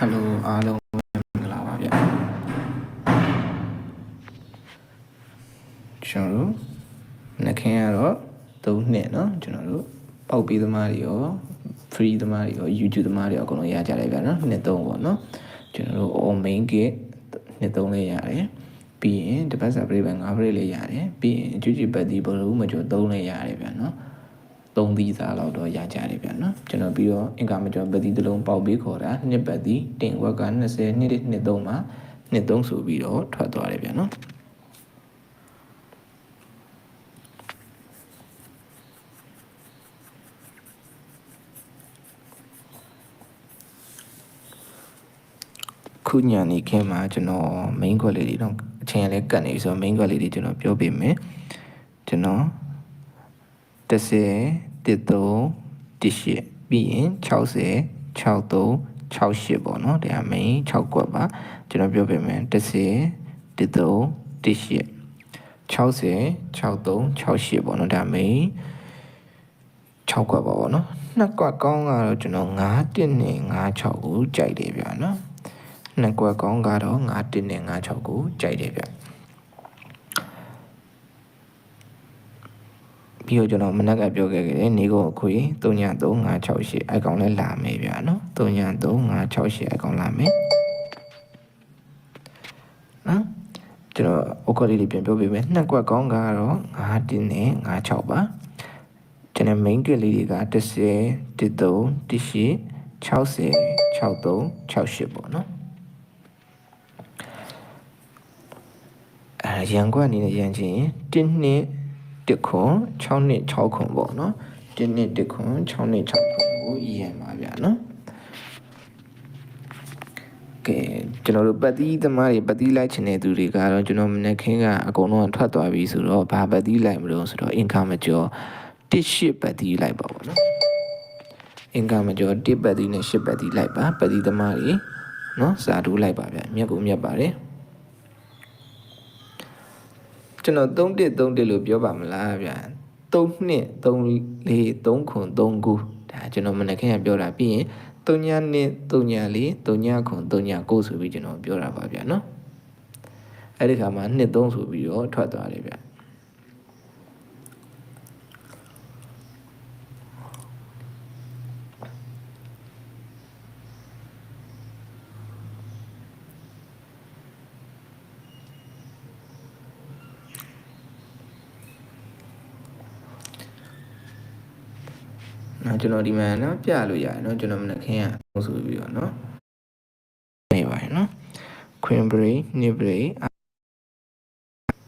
ဟယ်လိုအားလုံးမင်္ဂလာပါဗျာကျွန်တော်တို့နှခင်ကတော့၃နှစ်เนาะကျွန်တော်တို့ပေါက်ပြီးသမားတွေရော free သမားတွေရော YouTube သမားတွေရောအကုန်လုံးရကြတယ်ဗျာเนาะနှစ်သုံးပေါ့เนาะကျွန်တော်တို့ all main kit နှစ်သုံးလေးရတယ်ပြီးရင်တပတ်စာပြိပန်၅ပြိလေးရတယ်ပြီးရင်အကျူချီပတ်ဒီဘလို့မကျော်၃လေးရတယ်ဗျာเนาะ သုံးသီးစားလောက်တော့ရကြတယ်ဗျာနော်ကျွန်တော်ပြီးတော့အင်ကာမကျော်ပတ်တီတစ်လုံးပေါက်ပြီးခေါ်တာနှစ်ပတ်တီတင်ဝက်က20နှစ်နှစ်3မှာနှစ်3ဆိုပြီးတော့ထွက်သွားတယ်ဗျာနော်ခုညနေခင်းမှာကျွန်တော် main quality တော့အချိန်လည်းကတ်နေပြီဆိုတော့ main quality ကျွန်တော်ပြောပြမယ်ကျွန်တော် 30 13 18ပြီးရင်60 63 68ပေါ့နော်တရား main 6ကွက်ပါကျွန်တော်ပြောပြမယ်30 13 18 60 63 68ပေါ့နော်ဒါ main 6ကွက်ပါပေါ့နော်နှစ်ကွက်ကောင်းကတော့ကျွန်တော်9 1နဲ့9 6ကိုကြိုက်တယ်ဗျာနော်နှစ်ကွက်ကောင်းကတော့9 1နဲ့9 6ကိုကြိုက်တယ်ဗျာ ပြီးတော့ကျွန်တော်မနက်ကပြောခဲ့တယ်နေကုန်အခွေ33568အိုက်ကောင်လည်းလာမယ်ဗျာနော်33568အိုက်ကောင်လာမယ်နော်ကျွန်တော်အခွက်လေးတွေပြန်ပြောပေးမယ်နှစ်ကွက်ကောင်းကတော့9တင်းနဲ့96ပါကျွန်တော် main ကလေးတွေက30 13 18 60 63 68ပေါ့နော်အဲရန်ကွက်အနေနဲ့ရန်ချင်း1 နှစ်1ခွန်6နှစ်6ခွန်ပေါ့နော်1နှစ်1ခွန်6နှစ်6ခွန်ကိုရန်ပါဗျာနော်ကဲကျွန်တော်တို့ပတ်သီးသမားတွေပတ်သီးလိုက်ချင်တဲ့သူတွေကတော့ကျွန်တော်မနေ့ခင်းကအကုန်လုံးထွက်သွားပြီဆိုတော့ဘာပတ်သီးလိုက်မလို့ဆိုတော့ income မကျော်တစ်ရှစ်ပတ်သီးလိုက်ပါပေါ့နော် income မကျော်တစ်ပတ်သီးနဲ့ရှစ်ပတ်သီးလိုက်ပါပတ်သီးသမားတွေနော်စာတူးလိုက်ပါဗျာမြက်ကိုမြက်ပါတယ် ကျွန်တော်3တစ်3တစ်လို့ပြောပါမလားဗျာ3နှစ်3 4 3ခွန်3ခုဒါကျွန်တော်မနေ့ကပြောတာပြီးရင်3ညနှစ်3ည4 3ညခွန်3ည9ဆိုပြီးကျွန်တော်ပြောတာပါဗျာနော်အဲ့ဒီခါမှာနှစ်3ဆိုပြီးတော့ထွက်သွားတယ်ဗျာ နော်ကျွန်တော်ဒီမှာနော်ပြလို့ရတယ်နော်ကျွန်တော်မနေ့ခင်ကဆိုပြီးတော့နော်နေပါတယ်နော် queen brain knee brain